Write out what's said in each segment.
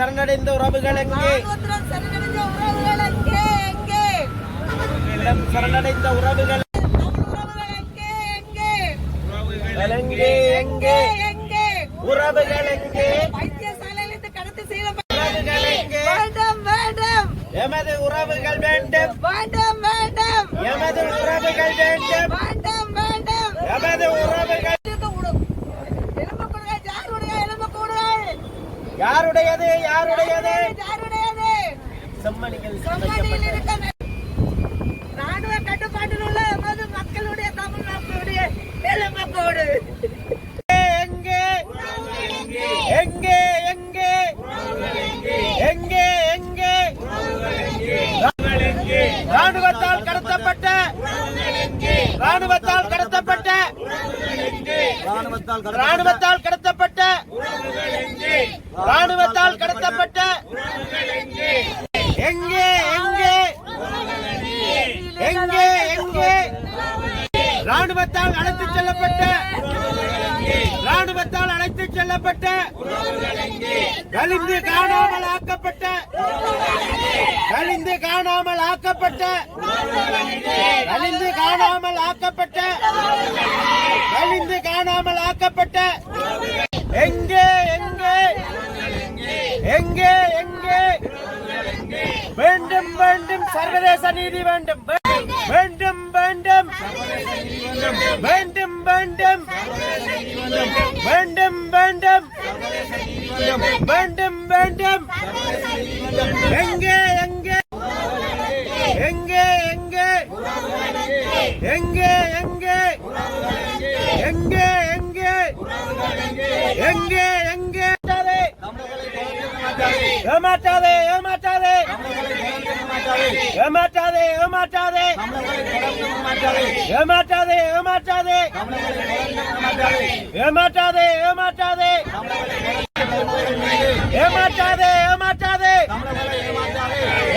சரணடைந்த உறவுகள் எங்கே? உள்ளம் சரணடைந்த உறவுகள் எங்கே? எங்கே? உறவுகள் எங்கே? வேண்டும் வேண்டும். எமது உறவுகள் வேண்டும். வேண்டும் எமது உறவுகள் வேண்டும். யாருடையது யாருடையது? யாருடையது? செம்மணிகள் செம்மணியில் இருக்க ராணுவ கட்டுப்பாட்டில் உள்ள எமது மக்களுடைய தமிழ் மக்களுடைய எலும்பு கோடு எங்கே எங்கே? எங்கே எங்கே? எங்கே ராணுவத்தால் கடத்தப்பட்ட ராணுவத்தால் கடத்தப்பட்ட ராணுவத்தால் கடத்தப்பட்ட ராணுவத்தால் கடத்தப்பட்ட எங்கே எங்கே எங்கே எங்கே ராணுவத்தால் அழைத்துச் செல்லப்பட்ட ராணுவத்தால் அழைத்துச் செல்லப்பட்ட கலிந்து காணாமல் ஆக்கப்பட்ட கலிந்து காணாமல் ஆக்கப்பட்ட கலிந்து காணாமல் ஆக்கப்பட்ட கலிந்து காணாமல் ஆக்கப்பட்ட எங்கே எங்கே எங்கே வேண்டும் வேண்டும். சர்வதேச நீதி வேண்டும். வேண்டும் வேண்டும். வேண்டும் வேண்டும். வேண்டும் வேண்டும். வேண்டும் வேண்டும். எங்கே எங்கே? எங்கே எங்கே? எங்கே எங்கே? எங்கே எங்கே? எங்கே எங்கே? ஏமாற்றாதே ஏமாற்றாதே. ஏமாற்றாதே ஏமாற்றாதே. ஏமாற்றாதே ஏமாற்றாதே. ஏமாற்றாதே ஏமாற்றாதே. ஏமாற்றாதே ஏமாற்றாதே.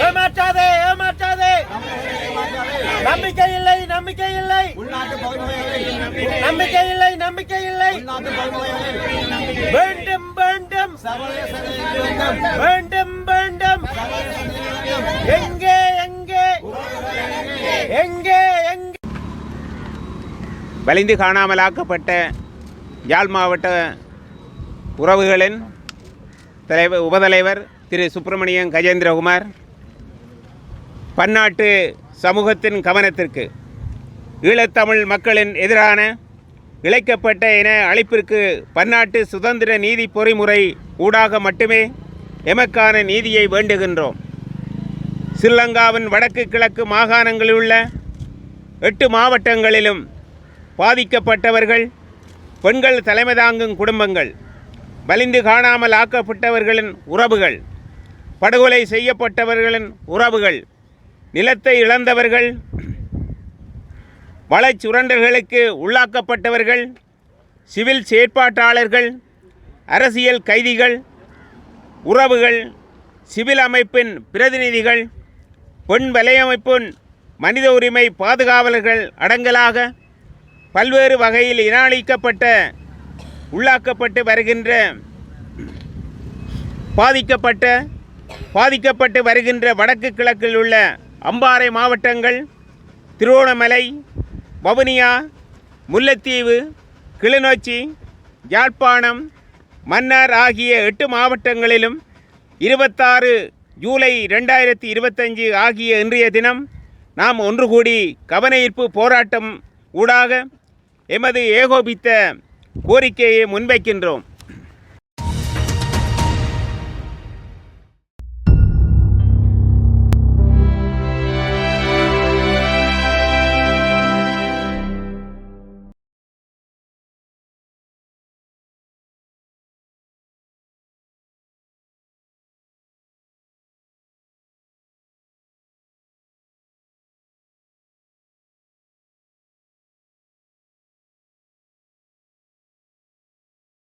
ஏமாற்றாதே ஏமாற்றாதே. நம்பிக்கை இல்லை நம்பிக்கை இல்லை. நம்பிக்கை இல்லை நம்பிக்கை இல்லை. வேண்டும் வேண்டும். வேண்டும். வேண்டும். எங்கே எங்கே? எங்கே எங்கே? வலிந்து காணாமலாக்கப்பட்ட யாழ் மாவட்ட உறவுகளின் தலைவர் உபதலைவர் திரு சுப்பிரமணியன் கஜேந்திரகுமார் பன்னாட்டு சமூகத்தின் கவனத்திற்கு ஈழத்தமிழ் மக்களின் எதிரான இழைக்கப்பட்ட இன அழைப்பிற்கு பன்னாட்டு சுதந்திர நீதி பொறிமுறை ஊடாக மட்டுமே எமக்கான நீதியை வேண்டுகின்றோம். ஸ்ரீலங்காவின் வடக்கு கிழக்கு மாகாணங்களில் உள்ள எட்டு மாவட்டங்களிலும் பாதிக்கப்பட்டவர்கள் பெண்கள் தலைமை தாங்கும் குடும்பங்கள் வலிந்து காணாமல் ஆக்கப்பட்டவர்களின் உறவுகள் படுகொலை செய்யப்பட்டவர்களின் உறவுகள் நிலத்தை இழந்தவர்கள் வளச்சுரண்டர்களுக்கு உள்ளாக்கப்பட்டவர்கள் சிவில் செயற்பாட்டாளர்கள் அரசியல் கைதிகள் உறவுகள் சிவில் அமைப்பின் பிரதிநிதிகள் பெண் வலையமைப்பின் மனித உரிமை பாதுகாவலர்கள் அடங்கலாக பல்வேறு வகையில் இனாளிக்கப்பட்ட உள்ளாக்கப்பட்டு வருகின்ற பாதிக்கப்பட்ட பாதிக்கப்பட்டு வருகின்ற வடக்கு கிழக்கில் உள்ள அம்பாறை மாவட்டங்கள் திருவோணமலை வவுனியா முல்லைத்தீவு கிளிநொச்சி யாழ்ப்பாணம் மன்னார் ஆகிய எட்டு மாவட்டங்களிலும் இருபத்தாறு ஜூலை ரெண்டாயிரத்தி இருபத்தஞ்சு ஆகிய இன்றைய தினம் நாம் ஒன்று கூடி கவனஈர்ப்பு போராட்டம் ஊடாக எமது ஏகோபித்த கோரிக்கையை முன்வைக்கின்றோம்.